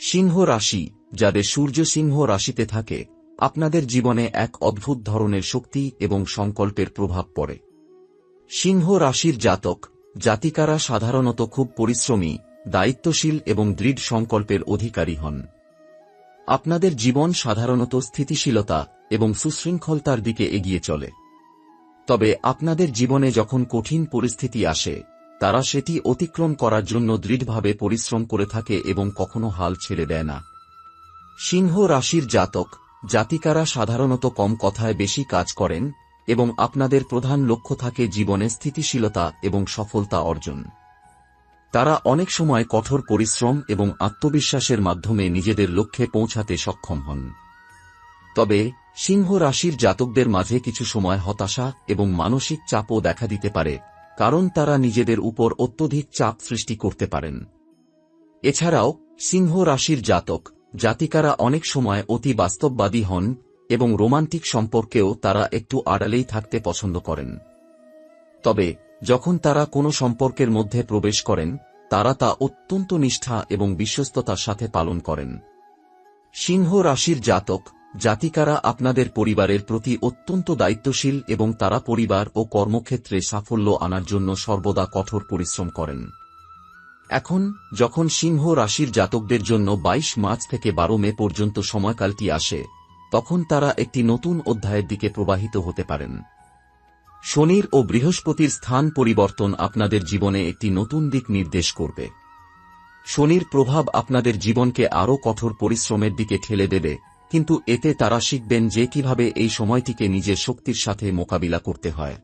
সিংহ রাশি, যাদের সূর্য সিংহ রাশিতে থাকে, আপনাদের জীবনে এক অদ্ভুত ধরনের শক্তি এবং সংকল্পের প্রভাব পড়ে। সিংহ রাশির জাতক, জাতিকারা সাধারণত খুব পরিশ্রমী, দায়িত্বশীল এবং দৃঢ় সংকল্পের অধিকারী হন। আপনাদের জীবন সাধারণত স্থিতিশীলতা এবং সুশৃঙ্খলতার দিকে এগিয়ে চলে। তবে আপনাদের জীবনে যখন কঠিন পরিস্থিতি আসে তারা সেটি অতিক্রম করার জন্য দৃঢ়ভাবে পরিশ্রম করে থাকে এবং কখনো হাল ছেড়ে দেয় না। সিংহ রাশির জাতক, জাতিকারা সাধারণত কম কথায় বেশি কাজ করেন এবং আপনাদের প্রধান লক্ষ্য থাকে জীবনে স্থিতিশীলতা এবং সফলতা অর্জন। তারা অনেক সময় কঠোর পরিশ্রম এবং আত্মবিশ্বাসের মাধ্যমে নিজেদের লক্ষ্যে পৌঁছাতে সক্ষম হন। তবে, সিংহ রাশির জাতকদের মাঝে কিছু সময় হতাশা এবং মানসিক চাপও দেখা দিতে পারে। কারণ তারা নিজেদের উপর অত্যধিক চাপ সৃষ্টি করতে পারেন। এছাড়াও, সিংহ রাশির জাতক, জাতিকারা অনেক সময় অতি বাস্তববাদী হন এবং রোমান্টিক সম্পর্কেও তারা একটু আড়ালেই থাকতে পছন্দ করেন। তবে, যখন তারা কোনো সম্পর্কের মধ্যে প্রবেশ করেন, তারা তা অত্যন্ত নিষ্ঠা এবং বিশ্বস্ততার সাথে পালন করেন। সিংহ রাশির জাতক জাতিকারা আপনাদের পরিবারের প্রতি অত্যন্ত দায়িত্বশীল এবং তারা পরিবার ও কর্মক্ষেত্রে সাফল্য আনার জন্য সর্বদা কঠোর পরিশ্রম করেন। এখন, যখন সিংহ রাশির জাতকদের জন্য ২২ মার্চ থেকে বারো মে পর্যন্ত সময়কালটি আসে, তখন তারা একটি নতুন অধ্যায়ের দিকে প্রবাহিত হতে পারেন। শনির ও বৃহস্পতির স্থান পরিবর্তন আপনাদের জীবনে একটি নতুন দিক নির্দেশ করবে। শনির প্রভাব আপনাদের জীবনকে আরও কঠোর পরিশ্রমের দিকে ঠেলে দেবে। কিন্তু এতে তারা শিখবেন যে কীভাবে এই সময়টিকে নিজের শক্তির সাথে মোকাবিলা করতে হয়।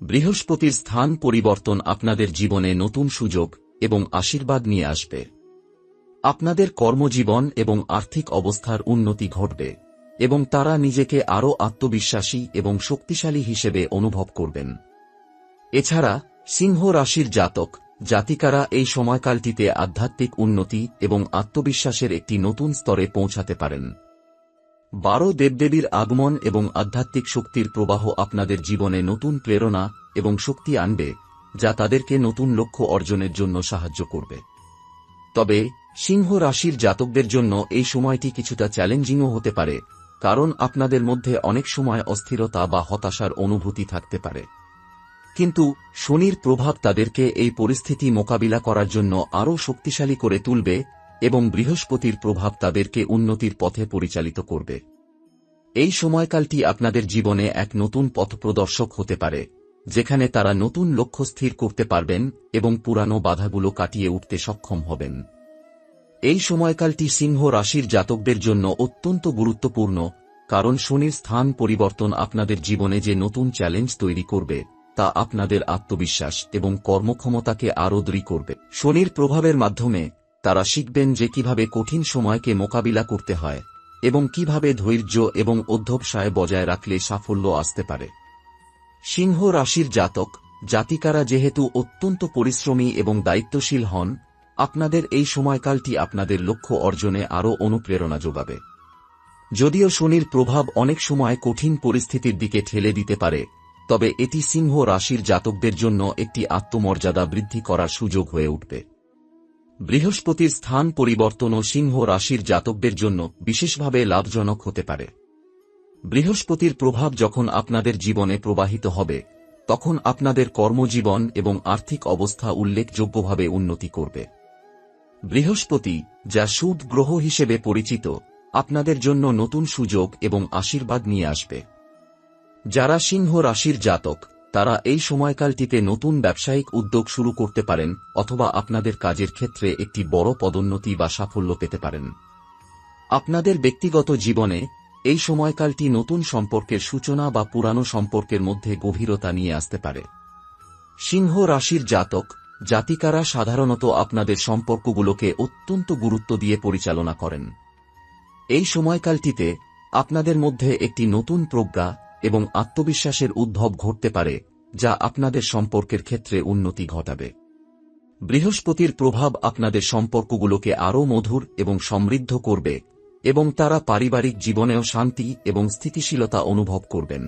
বৃহস্পতির স্থান পরিবর্তন আপনাদের জীবনে নতুন সুযোগ এবং আশীর্বাদ নিয়ে আসবে। আপনাদের কর্মজীবন এবং আর্থিক অবস্থার উন্নতি ঘটবে এবং তারা নিজেকে আরও আত্মবিশ্বাসী এবং শক্তিশালী হিসেবে অনুভব করবেন। এছাড়া সিংহ রাশির জাতক জাতিকারা এই সময়কালটিতে আধ্যাত্মিক উন্নতি এবং আত্মবিশ্বাসের একটি নতুন স্তরে পৌঁছাতে পারেন। বারো দেবদেবীর আগমন এবং আধ্যাত্মিক শক্তির প্রবাহ আপনাদের জীবনে নতুন প্রেরণা এবং শক্তি আনবে, যা তাদেরকে নতুন লক্ষ্য অর্জনের জন্য সাহায্য করবে। তবে, সিংহ রাশির জাতকদের জন্য এই সময়টি কিছুটা চ্যালেঞ্জিংও হতে পারে, কারণ আপনাদের মধ্যে অনেক সময় অস্থিরতা বা হতাশার অনুভূতি থাকতে পারে। কিন্তু শনির প্রভাব তাদেরকে এই পরিস্থিতি মোকাবিলা করার জন্য আরও শক্তিশালী করে তুলবে এবং বৃহস্পতির প্রভাব তাদেরকে উন্নতির পথে পরিচালিত করবে। এই সময়কালটি আপনাদের জীবনে এক নতুন পথপ্রদর্শক হতে পারে, যেখানে তারা নতুন লক্ষ্য স্থির করতে পারবেন এবং পুরানো বাধাগুলো কাটিয়ে উঠতে সক্ষম হবেন। এই সময়কালটি সিংহ রাশির জাতকদের জন্য অত্যন্ত গুরুত্বপূর্ণ, কারণ শনির স্থান পরিবর্তন আপনাদের জীবনে যে নতুন চ্যালেঞ্জ তৈরি করবে তা আপনাদের আত্মবিশ্বাস এবং কর্মক্ষমতাকে আরও দৃঢ় করবে। শনির প্রভাবের মাধ্যমে তারা শিখবেন যে কীভাবে কঠিন সময়কে মোকাবিলা করতে হয় এবং কীভাবে ধৈর্য এবং অধ্যবসায় বজায় রাখলে সাফল্য আসতে পারে। সিংহ রাশির জাতক, জাতিকারা যেহেতু অত্যন্ত পরিশ্রমী এবং দায়িত্বশীল হন, আপনাদের এই সময়কালটি আপনাদের লক্ষ্য অর্জনে আরও অনুপ্রেরণা যোগাবে। যদিও শনির প্রভাব অনেক সময় কঠিন পরিস্থিতির দিকে ঠেলে দিতে পারে তবে এটি সিংহ রাশির জাতকদের জন্য একটি আত্মমর্যাদা বৃদ্ধি করার সুযোগ হয়ে উঠবে। বৃহস্পতির স্থান পরিবর্তনও সিংহ রাশির জাতকদের জন্য বিশেষভাবে লাভজনক হতে পারে। বৃহস্পতির প্রভাব যখন আপনাদের জীবনে প্রবাহিত হবে, তখন আপনাদের কর্মজীবন এবং আর্থিক অবস্থা উল্লেখযোগ্যভাবে উন্নতি করবে। বৃহস্পতি, যা সুদ গ্রহ হিসেবে পরিচিত, আপনাদের জন্য নতুন সুযোগ এবং আশীর্বাদ নিয়ে আসবে। যারা সিংহ রাশির জাতক, তারা এই সময়কালটিতে নতুন ব্যবসায়িক উদ্যোগ শুরু করতে পারেন অথবা আপনাদের কাজের ক্ষেত্রে একটি বড় পদোন্নতি বা সাফল্য পেতে পারেন। আপনাদের ব্যক্তিগত জীবনে এই সময়কালটি নতুন সম্পর্কের সূচনা বা পুরানো সম্পর্কের মধ্যে গভীরতা নিয়ে আসতে পারে। সিংহ রাশির জাতক, জাতিকারা সাধারণত আপনাদের সম্পর্কগুলোকে অত্যন্ত গুরুত্ব দিয়ে পরিচালনা করেন। এই সময়কালটিতে আপনাদের মধ্যে একটি নতুন প্রজ্ঞা এবং আত্মবিশ্বাসের উদ্ভব ঘটতে পারে, যা আপনাদের সম্পর্কের ক্ষেত্রে উন্নতি ঘটাবে। বৃহস্পতির প্রভাব আপনাদের সম্পর্কগুলোকে আরও মধুর এবং সমৃদ্ধ করবে, এবং তারা পারিবারিক জীবনেও শান্তি এবং স্থিতিশীলতা অনুভব করবেন।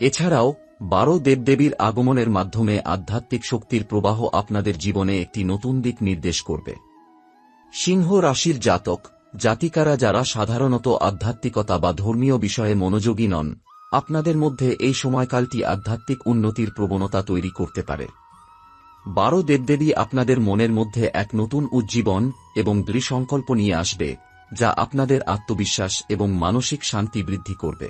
এছাড়াও, বারো দেবদেবীর আগমনের মাধ্যমে আধ্যাত্মিক শক্তির প্রবাহ আপনাদের জীবনে একটি নতুন দিক নির্দেশ করবে। সিংহ রাশির জাতক, জাতিকারা যারা সাধারণত আধ্যাত্মিকতা বা ধর্মীয় বিষয়ে মনোযোগী নন আপনাদের মধ্যে এই সময়কালটি আধ্যাত্মিক উন্নতির প্রবণতা তৈরি করতে পারে। বারো দেবদেবী আপনাদের মনের মধ্যে এক নতুন উজ্জীবন এবং দৃঢ়সংকল্প নিয়ে আসবে, যা আপনাদের আত্মবিশ্বাস এবং মানসিক শান্তি বৃদ্ধি করবে।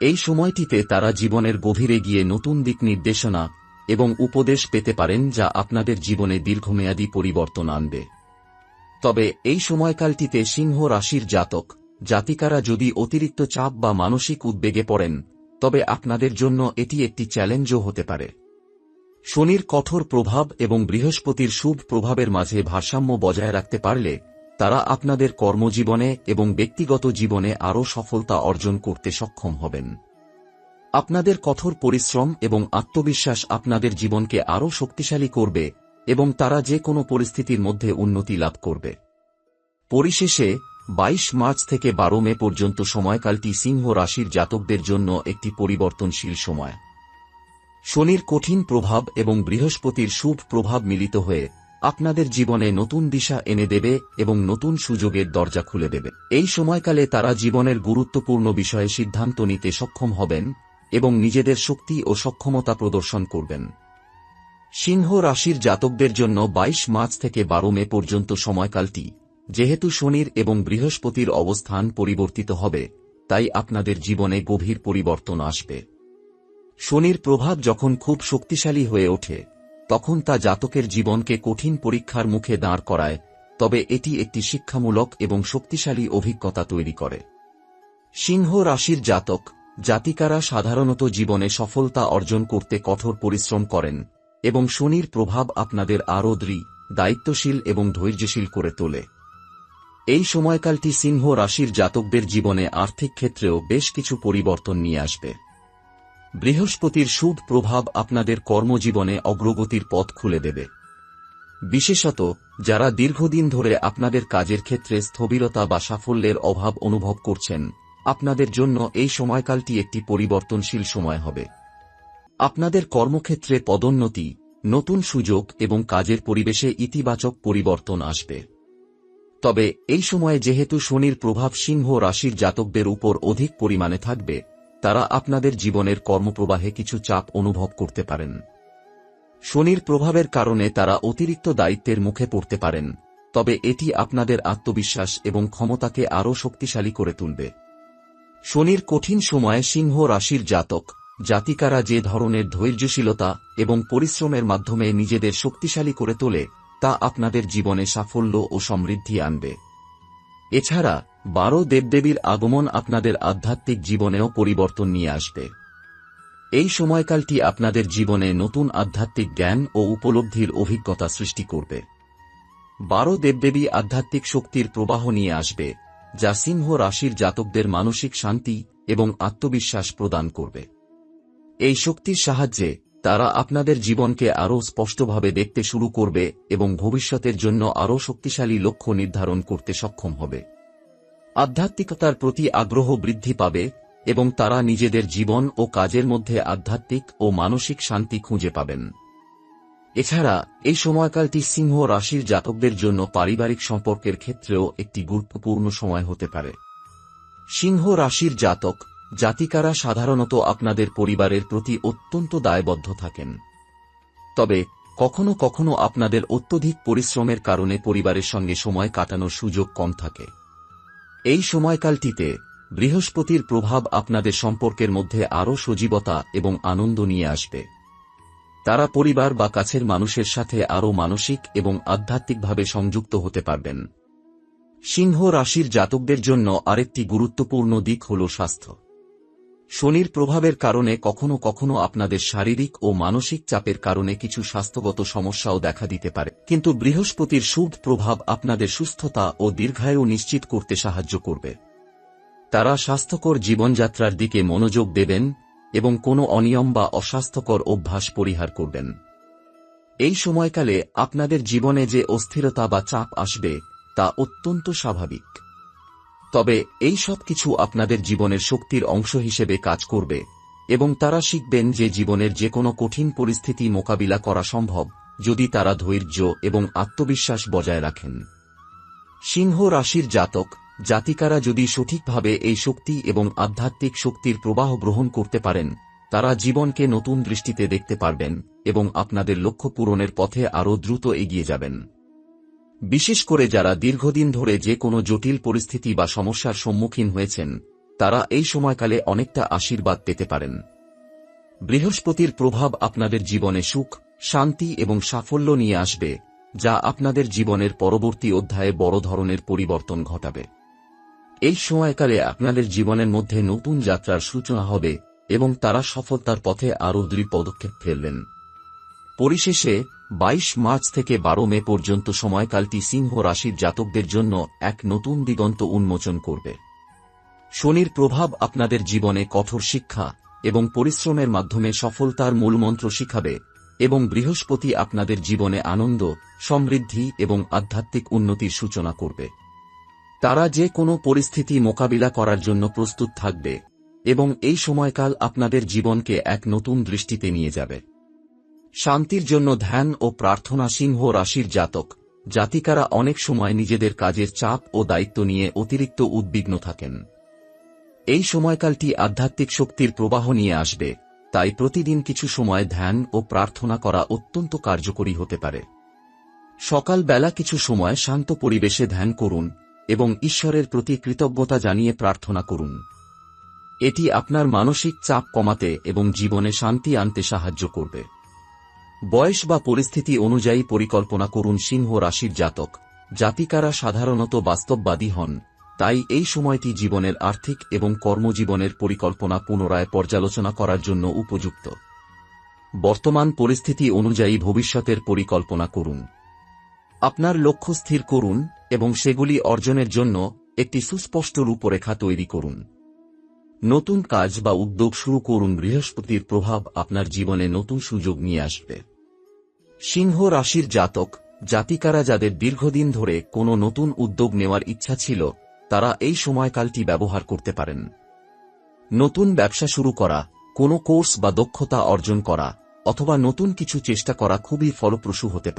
এই সময়টিতে তারা জীবনের গভীরে গিয়ে নতুন দিক নির্দেশনা এবং উপদেশ পেতে পারেন, যা আপনাদের জীবনে দীর্ঘমেয়াদী পরিবর্তন আনবে। তবে এই সময়কালটিতে সিংহ রাশির জাতক জাতিকারা যদি অতিরিক্ত চাপ বা মানসিক উদ্বেগে পড়েন, তবে আপনাদের জন্য এটি একটি চ্যালেঞ্জও হতে পারে। শনির কঠোর প্রভাব এবং বৃহস্পতির শুভ প্রভাবের মাঝে ভারসাম্য বজায় রাখতে পারলে, তারা আপনাদের কর্মজীবনে এবং ব্যক্তিগত জীবনে আরও সফলতা অর্জন করতে সক্ষম হবেন। আপনাদের কঠোর পরিশ্রম এবং আত্মবিশ্বাস আপনাদের জীবনকে আরও শক্তিশালী করবে এবং তারা যে কোনো পরিস্থিতির মধ্যে উন্নতি লাভ করবে। পরিশেষে ২২ মার্চ থেকে বারো মে পর্যন্ত সময়কালটি সিংহ রাশির জাতকদের জন্য একটি পরিবর্তনশীল সময়। শনির কঠিন প্রভাব এবং বৃহস্পতির শুভ প্রভাব মিলিত হয়ে আপনাদের জীবনে নতুন দিশা এনে দেবে এবং নতুন সুযোগের দরজা খুলে দেবে। এই সময়কালে তারা জীবনের গুরুত্বপূর্ণ বিষয়ে সিদ্ধান্ত নিতে সক্ষম হবেন এবং নিজেদের শক্তি ও সক্ষমতা প্রদর্শন করবেন। সিংহ রাশির জাতকদের জন্য ২২ মার্চ থেকে বারো মে পর্যন্ত সময়কালটি যেহেতু শনির এবং বৃহস্পতির অবস্থান পরিবর্তিত হবে, তাই আপনাদের জীবনে গভীর পরিবর্তন আসবে। শনির প্রভাব যখন খুব শক্তিশালী হয়ে ওঠে, তখন তা জাতকের জীবনকে কঠিন পরীক্ষার মুখে দাঁড় করায়, তবে এটি একটি শিক্ষামূলক এবং শক্তিশালী অভিজ্ঞতা তৈরি করে। সিংহ রাশির জাতক, জাতিকারা সাধারণত জীবনে সফলতা অর্জন করতে কঠোর পরিশ্রম করেন এবং শনির প্রভাব আপনাদের আরও দৃঢ়, দায়িত্বশীল এবং ধৈর্যশীল করে তোলে। এই সময়কালটি সিংহ রাশির জাতকদের জীবনে আর্থিক ক্ষেত্রেও বেশ কিছু পরিবর্তন নিয়ে আসবে। বৃহস্পতির শুভ প্রভাব আপনাদের কর্মজীবনে অগ্রগতির পথ খুলে দেবে। বিশেষত, যারা দীর্ঘদিন ধরে আপনাদের কাজের ক্ষেত্রে স্থবিরতা বা সাফল্যের অভাব অনুভব করছেন, আপনাদের জন্য এই সময়কালটি একটি পরিবর্তনশীল সময় হবে। আপনাদের কর্মক্ষেত্রে পদোন্নতি, নতুন সুযোগ এবং কাজের পরিবেশে ইতিবাচক পরিবর্তন আসবে। তবে, এই সময়ে যেহেতু শনির প্রভাব সিংহ রাশির জাতকদের উপর অধিক পরিমাণে থাকবে, তারা আপনাদের জীবনের কর্মপ্রবাহে কিছু চাপ অনুভব করতে পারেন। শনির প্রভাবের কারণে তারা অতিরিক্ত দায়িত্বের মুখে পড়তে পারেন, তবে এটি আপনাদের আত্মবিশ্বাস এবং ক্ষমতাকে আরও শক্তিশালী করে তুলবে। শনির কঠিন সময়ে সিংহ রাশির জাতক, জাতিকারা যে ধরনের ধৈর্যশীলতা এবং পরিশ্রমের মাধ্যমে নিজেদের শক্তিশালী করে তোলে তা আপনাদের জীবনে সাফল্য ও সমৃদ্ধি আনবে। এছাড়া বারো দেবদেবীর আগমন আপনাদের আধ্যাত্মিক জীবনেও পরিবর্তন নিয়ে আসবে। এই সময়কালটি আপনাদের জীবনে নতুন আধ্যাত্মিক জ্ঞান ও উপলব্ধির অভিজ্ঞতা সৃষ্টি করবে। বারো দেবদেবী আধ্যাত্মিক শক্তির প্রবাহ নিয়ে আসবে, যা সিংহ রাশির জাতকদের মানসিক শান্তি এবং আত্মবিশ্বাস প্রদান করবে। এই শক্তির সাহায্যে তারা আপনাদের জীবনকে আরও স্পষ্টভাবে দেখতে শুরু করবে এবং ভবিষ্যতের জন্য আরও শক্তিশালী লক্ষ্য নির্ধারণ করতে সক্ষম হবে। আধ্যাত্মিকতার প্রতি আগ্রহ বৃদ্ধি পাবে এবং তারা নিজেদের জীবন ও কাজের মধ্যে আধ্যাত্মিক ও মানসিক শান্তি খুঁজে পাবেন। এছাড়া, এই সময়কালটি সিংহ রাশির জাতকদের জন্য পারিবারিক সম্পর্কের ক্ষেত্রেও একটি গুরুত্বপূর্ণ সময় হতে পারে। সিংহ রাশির জাতক জাতিকারা সাধারণত আপনাদের পরিবারের প্রতি অত্যন্ত দায়বদ্ধ থাকেন। তবে, কখনো কখনো আপনাদের অত্যধিক পরিশ্রমের কারণে পরিবারের সঙ্গে সময় কাটানোর সুযোগ কম থাকে। এই সময়কালটিতে বৃহস্পতির প্রভাব আপনাদের সম্পর্কের মধ্যে আরও সজীবতা এবং আনন্দ নিয়ে আসবে। তারা পরিবার বা কাছের মানুষের সাথে আরও মানসিক এবং আধ্যাত্মিকভাবে সংযুক্ত হতে পারবেন। সিংহ রাশির জাতকদের জন্য আরেকটি গুরুত্বপূর্ণ দিক হল স্বাস্থ্য। শনির প্রভাবের কারণে কখনো কখনো আপনাদের শারীরিক ও মানসিক চাপের কারণে কিছু স্বাস্থ্যগত সমস্যাও দেখা দিতে পারে। কিন্তু বৃহস্পতির শুভ প্রভাব আপনাদের সুস্থতা ও দীর্ঘায়ু নিশ্চিত করতে সাহায্য করবে। তারা স্বাস্থ্যকর জীবনযাত্রার দিকে মনোযোগ দেবেন এবং কোনো অনিয়ম বা অস্বাস্থ্যকর অভ্যাস পরিহার করবেন। এই সময়কালে আপনাদের জীবনে যে অস্থিরতা বা চাপ আসবে তা অত্যন্ত স্বাভাবিক। তবে এই সব কিছু আপনাদের জীবনের শক্তির অংশ হিসেবে কাজ করবে, এবং তারা শিখবেন যে জীবনের যে কোনো কঠিন পরিস্থিতি মোকাবিলা করা সম্ভব, যদি তারা ধৈর্য এবং আত্মবিশ্বাস বজায় রাখেন। সিংহ রাশির জাতক, জাতিকারা যদি সঠিকভাবে এই শক্তি এবং আধ্যাত্মিক শক্তির প্রবাহ গ্রহণ করতে পারেন, তারা জীবনকে নতুন দৃষ্টিতে দেখতে পারবেন এবং আপনাদের লক্ষ্য পূরণের পথে আরও দ্রুত এগিয়ে যাবেন। বিশেষ করে যারা দীর্ঘদিন ধরে যে কোনো জটিল পরিস্থিতি বা সমস্যার সম্মুখীন হয়েছেন, তারা এই সময়কালে অনেকটা আশীর্বাদ পেতে পারেন। বৃহস্পতির প্রভাব আপনাদের জীবনে সুখ, শান্তি এবং সাফল্য নিয়ে আসবে, যা আপনাদের জীবনের পরবর্তী অধ্যায়ে বড় ধরনের পরিবর্তন ঘটাবে। এই সময়কালে আপনাদের জীবনের মধ্যে নতুন যাত্রার সূচনা হবে এবং তারা সফলতার পথে আরও দৃঢ় পদক্ষেপ ফেলবেন। পরিশেষে ২২ মার্চ থেকে বারো মে পর্যন্ত সময়কালটি সিংহ রাশির জাতকদের জন্য এক নতুন দিগন্ত উন্মোচন করবে। শনির প্রভাব আপনাদের জীবনে কঠোর শিক্ষা এবং পরিশ্রমের মাধ্যমে সফলতার মূলমন্ত্র শিখাবে এবং বৃহস্পতি আপনাদের জীবনে আনন্দ, সমৃদ্ধি এবং আধ্যাত্মিক উন্নতির সূচনা করবে। তারা যে কোনো পরিস্থিতি মোকাবিলা করার জন্য প্রস্তুত থাকবে এবং এই সময়কাল আপনাদের জীবনকে এক নতুন দৃষ্টিতে নিয়ে যাবে। শান্তির জন্য ধ্যান ও প্রার্থনা সিংহ রাশির জাতক। জাতিকারা অনেক সময় নিজেদের কাজের চাপ ও দায়িত্ব নিয়ে অতিরিক্ত উদ্বিগ্ন থাকেন। এই সময়কালটি আধ্যাত্মিক শক্তির প্রবাহ নিয়ে আসবে, তাই প্রতিদিন কিছু সময় ধ্যান ও প্রার্থনা করা অত্যন্ত কার্যকরী হতে পারে। সকালবেলা কিছু সময় শান্ত পরিবেশে ধ্যান করুন এবং ঈশ্বরের প্রতি কৃতজ্ঞতা জানিয়ে প্রার্থনা করুন। এটি আপনার মানসিক চাপ কমাতে এবং জীবনে শান্তি আনতে সাহায্য করবে। বয়স বা পরিস্থিতি অনুযায়ী পরিকল্পনা করুন সিংহ রাশির জাতক। জাতিকারা সাধারণত বাস্তববাদী হন, তাই এই সময়টি জীবনের আর্থিক এবং কর্মজীবনের পরিকল্পনা পুনরায় পর্যালোচনা করার জন্য উপযুক্ত। বর্তমান পরিস্থিতি অনুযায়ী ভবিষ্যতের পরিকল্পনা করুন। আপনার লক্ষ্য স্থির করুন এবং সেগুলি অর্জনের জন্য একটি সুস্পষ্ট রূপরেখা তৈরি করুন। নতুন কাজ বা উদ্যোগ শুরু করুন বৃহস্পতির প্রভাব আপনার জীবনে নতুন সুযোগ নিয়ে আসবে। সিংহ রাশির জাতক, জাতিকারা যাদের দীর্ঘদিন ধরে কোনো নতুন উদ্যোগ নেওয়ার ইচ্ছা ছিল, তারা এই সময়কালটি ব্যবহার করতে পারেন। নতুন ব্যবসা শুরু করা, কোনো কোর্স বা দক্ষতা অর্জন করা, অথবা নতুন কিছু চেষ্টা করা খুবই ফলপ্রসূ হতে পারে।